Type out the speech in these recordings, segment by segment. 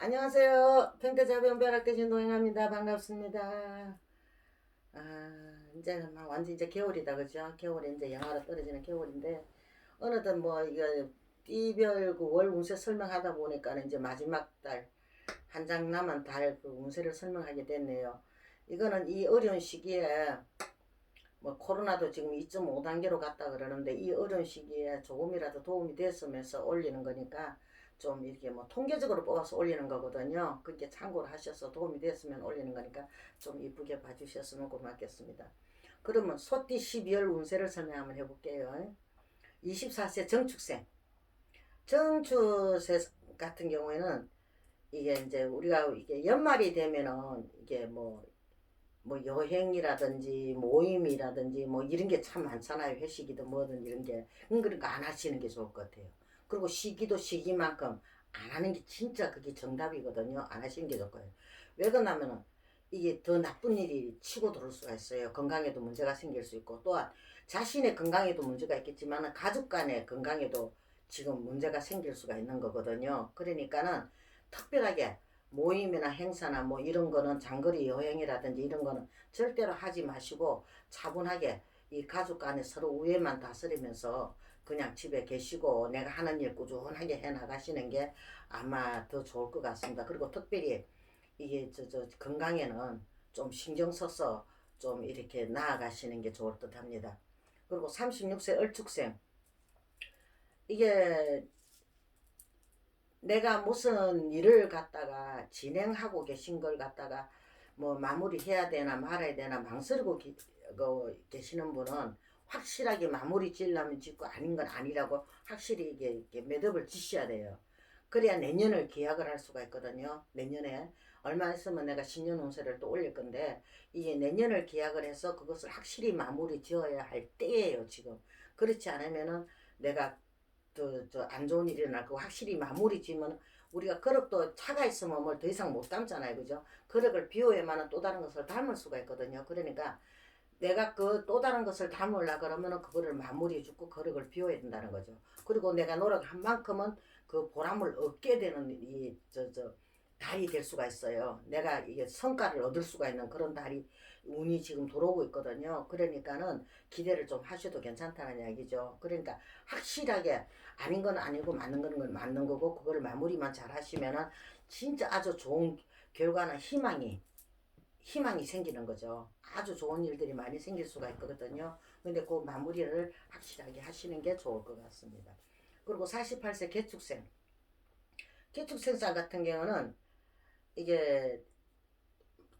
안녕하세요. 평택자변별학 대신 노행합니다. 반갑습니다. 아, 이제 막 완전 이제 겨울이다, 그죠? 겨울이 이제 영하로 떨어지는 겨울인데, 어느덧 뭐, 이거, 띠별 그월 운세 설명하다 보니까 이제 마지막 달, 한 장 남은 달 그 운세를 설명하게 됐네요. 이거는 이 어려운 시기에, 뭐, 코로나도 지금 2.5단계로 갔다 그러는데, 이 어려운 시기에 조금이라도 도움이 됐으면서 올리는 거니까, 좀 이렇게 뭐 통계적으로 뽑아서 올리는 거거든요. 그게 참고를 하셔서 도움이 됐으면 올리는 거니까 좀 이쁘게 봐주셨으면 고맙겠습니다. 그러면 소띠 12월 운세를 설명 한번 해볼게요. 24세 정축생. 정축생 같은 경우에는 이게 이제 우리가 이게 연말이 되면은 이게 뭐, 뭐 여행이라든지 모임이라든지 뭐 이런 게 참 많잖아요. 회식이든 뭐든 이런 게. 그러니까 안 하시는 게 좋을 것 같아요. 그리고 시기도 시기만큼 안 하는 게 진짜 그게 정답이거든요. 안 하시는 게 좋고요. 왜 그러냐면은 이게 더 나쁜 일이 치고 들어올 수가 있어요. 건강에도 문제가 생길 수 있고 또한 자신의 건강에도 문제가 있겠지만 가족 간의 건강에도 지금 문제가 생길 수가 있는 거거든요. 그러니까는 특별하게 모임이나 행사나 뭐 이런 거는 장거리 여행이라든지 이런 거는 절대로 하지 마시고 차분하게 이 가족 간에 서로 우애만 다스리면서 그냥 집에 계시고 내가 하는 일 꾸준하게 해 나가시는 게 아마 더 좋을 것 같습니다. 그리고 특별히 이게 저, 저 건강에는 좀 신경 써서 좀 이렇게 나아가시는 게 좋을 듯 합니다. 그리고 36세 얼축생. 이게 내가 무슨 일을 갖다가 진행하고 계신 걸 갖다가 뭐 마무리해야 되나 말아야 되나 망설이고 기, 그, 계시는 분은 확실하게 마무리 지으려면 짓고 아닌 건 아니라고 확실히 이게, 이게 매듭을 지셔야 돼요. 그래야 내년을 계약을 할 수가 있거든요. 내년에 얼마 있으면 내가 신년 운세를 또 올릴 건데 이게 내년을 계약을 해서 그것을 확실히 마무리 지어야 할 때예요 지금. 그렇지 않으면은 내가 저안 좋은 일이 날거 확실히 마무리 지으면 우리가 그릇도 차가 있으면 뭘 더 이상 못 담잖아요, 그죠? 그릇을 비워야만은 또 다른 것을 담을 수가 있거든요. 그러니까 내가 그 또 다른 것을 담으려 그러면은 그거를 마무리해 주고 그릇을 비워야 된다는 거죠. 그리고 내가 노력한 만큼은 그 보람을 얻게 되는 이 저저 달이 될 수가 있어요. 내가 이게 성과를 얻을 수가 있는 그런 달이 운이 지금 들어오고 있거든요. 그러니까는 기대를 좀 하셔도 괜찮다는 이야기죠. 그러니까 확실하게 아닌 건 아니고 맞는 건 맞는 거고 그거를 마무리만 잘 하시면은 진짜 아주 좋은 결과나 희망이 희망이 생기는 거죠. 아주 좋은 일들이 많이 생길 수가 있거든요. 근데 그 마무리를 확실하게 하시는 게 좋을 것 같습니다. 그리고 48세 개축생. 개축생자 같은 경우는 이게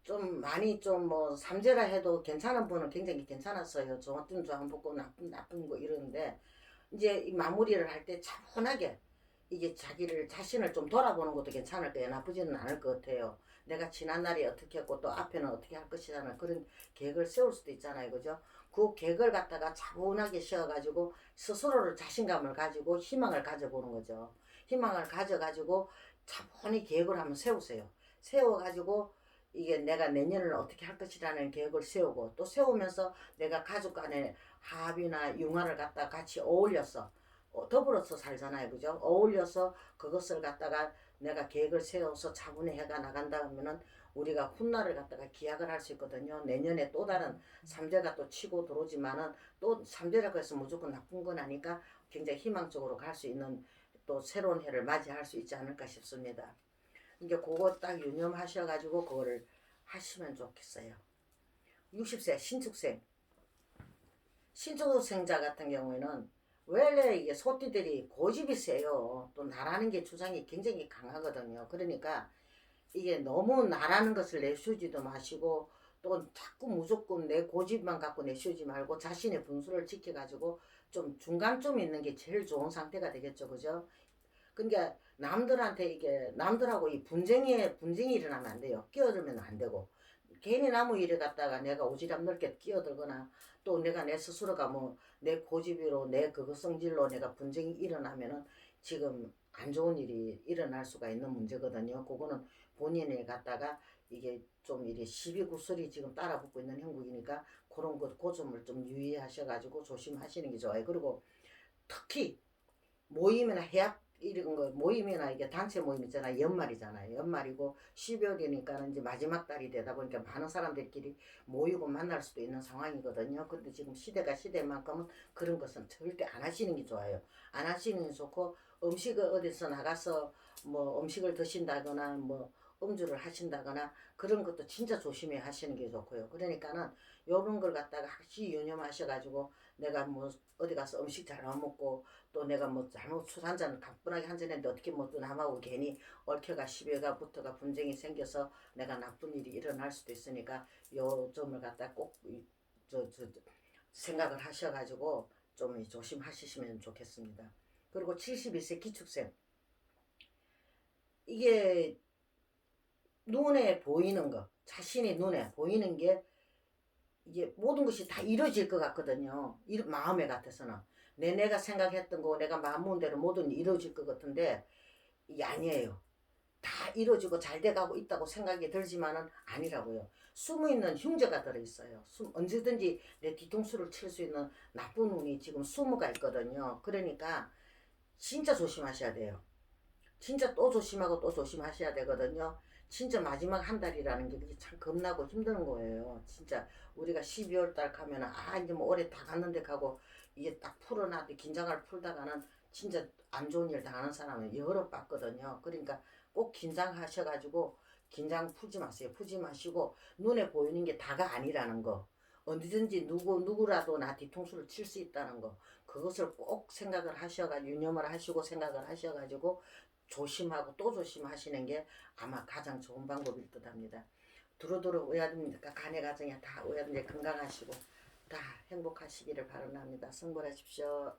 좀 많이 좀 뭐 삼재라 해도 괜찮은 분은 굉장히 괜찮았어요. 좋은 좋은 보고 나쁜 나쁜 거 이러는데 이제 이 마무리를 할 때 차분하게 이게 자기를 자신을 좀 돌아보는 것도 괜찮을 거예요. 나쁘지는 않을 것 같아요. 내가 지난 날이 어떻게 했고 또 앞에는 어떻게 할 것이라는 그런 계획을 세울 수도 있잖아요. 그죠? 그 계획을 갖다가 차분하게 쉬어가지고 스스로를 자신감을 가지고 희망을 가져보는 거죠. 희망을 가져가지고 차분히 계획을 한번 세우세요. 세워가지고 이게 내가 내년을 어떻게 할 것이라는 계획을 세우고 또 세우면서 내가 가족 간의 합의나 융화를 갖다 같이 어울려서 어, 더불어서 살잖아요. 그죠? 어울려서 그것을 갖다가 내가 계획을 세워서 차분히 해가 나간다 하면은 우리가 훗날을 갖다가 기약을 할 수 있거든요. 내년에 또 다른 삼재가 또 치고 들어오지만은 또 삼재라고 해서 무조건 나쁜 건 아니까 굉장히 희망적으로 갈 수 있는 또 새로운 해를 맞이할 수 있지 않을까 싶습니다. 이게 그거 딱 유념하셔가지고 그거를 하시면 좋겠어요. 60세 신축생. 신축생자 같은 경우에는 원래 이게 소띠들이 고집이 세요. 또 나라는 게 주장이 굉장히 강하거든요. 그러니까 이게 너무 나라는 것을 내쉬지도 마시고 또 자꾸 무조건 내 고집만 갖고 내쉬지 말고 자신의 분수를 지켜가지고 좀 중간점 있는 게 제일 좋은 상태가 되겠죠. 그죠? 그러니까 남들한테 이게 남들하고 이 분쟁이 분쟁이 일어나면 안 돼요. 끼어들면 안 되고 괜히 나무 일에 갔다가 내가 오지랖 넓게 끼어들거나 또 내가 내 스스로가 뭐 내 고집으로 내 그거 성질로 내가 분쟁이 일어나면은 지금 안 좋은 일이 일어날 수가 있는 문제거든요. 그거는 본인을 갖다가 이게 좀 이래 시비 구설이 지금 따라붙고 있는 형국이니까 그런 것 고점을 좀 유의하셔가지고 조심하시는 게 좋아요. 그리고 특히 모임이나 해합 이런 거 모임이나 이게 단체 모임 있잖아요. 연말이잖아요. 연말이고 12월이니까는 이제 마지막 달이 되다 보니까 많은 사람들끼리 모이고 만날 수도 있는 상황이거든요. 근데 지금 시대가 시대만큼은 그런 것은 절대 안 하시는 게 좋아요. 안 하시는 게 좋고 음식을 어디서 나가서 뭐 음식을 드신다거나 뭐 음주를 하신다거나 그런 것도 진짜 조심해 하시는 게 좋고요. 그러니까는 요런 걸 갖다가 확실히 유념하셔가지고 내가 뭐 어디 가서 음식 잘못 먹고 또 내가 뭐 잘못 술 한 잔 가뿐하게 한 잔 했는데 어떻게 뭐또 남하고 괜히 얽혀가 시비가 붙어가 분쟁이 생겨서 내가 나쁜 일이 일어날 수도 있으니까 요 점을 갖다 꼭저 저, 저 생각을 하셔가지고 좀 조심하시면 좋겠습니다. 그리고 72세 기축생 이게 눈에 보이는 거 자신의 눈에 보이는 게 이게 모든 것이 다 이루어질 것 같거든요. 이 마음에 같아서는 내 내가 생각했던 거 내가 마음 먹은 대로 모든 이루어질 것 같은데 이게 아니에요. 다 이루어지고 잘 돼가고 있다고 생각이 들지만은 아니라고요. 숨어 있는 흉제가 들어 있어요. 숨 언제든지 내 뒤통수를 칠 수 있는 나쁜 운이 지금 숨어가 있거든요. 그러니까 진짜 조심하셔야 돼요. 진짜 또 조심하고 또 조심하셔야 되거든요. 진짜 마지막 한 달이라는 게 참 겁나고 힘든 거예요. 진짜 우리가 12월 달 가면은 아 이제 뭐 올해 다 갔는데 가고 이게 딱 풀어놨는데 긴장을 풀다가는 진짜 안 좋은 일 당하는 사람은 여러 봤거든요. 그러니까 꼭 긴장하셔가지고 긴장 풀지 마세요. 풀지 마시고 눈에 보이는 게 다가 아니라는 거. 언제든지 누구 누구라도 나 뒤통수를 칠 수 있다는 거. 그것을 꼭 생각을 하셔가 유념을 하시고 생각을 하셔가지고 조심하고 또 조심하시는 게 아마 가장 좋은 방법일 듯 합니다. 두루두루 의아듭니까? 간의 가정에 다 의아든지 건강하시고 다 행복하시기를 바랍니다. 성불하십시오.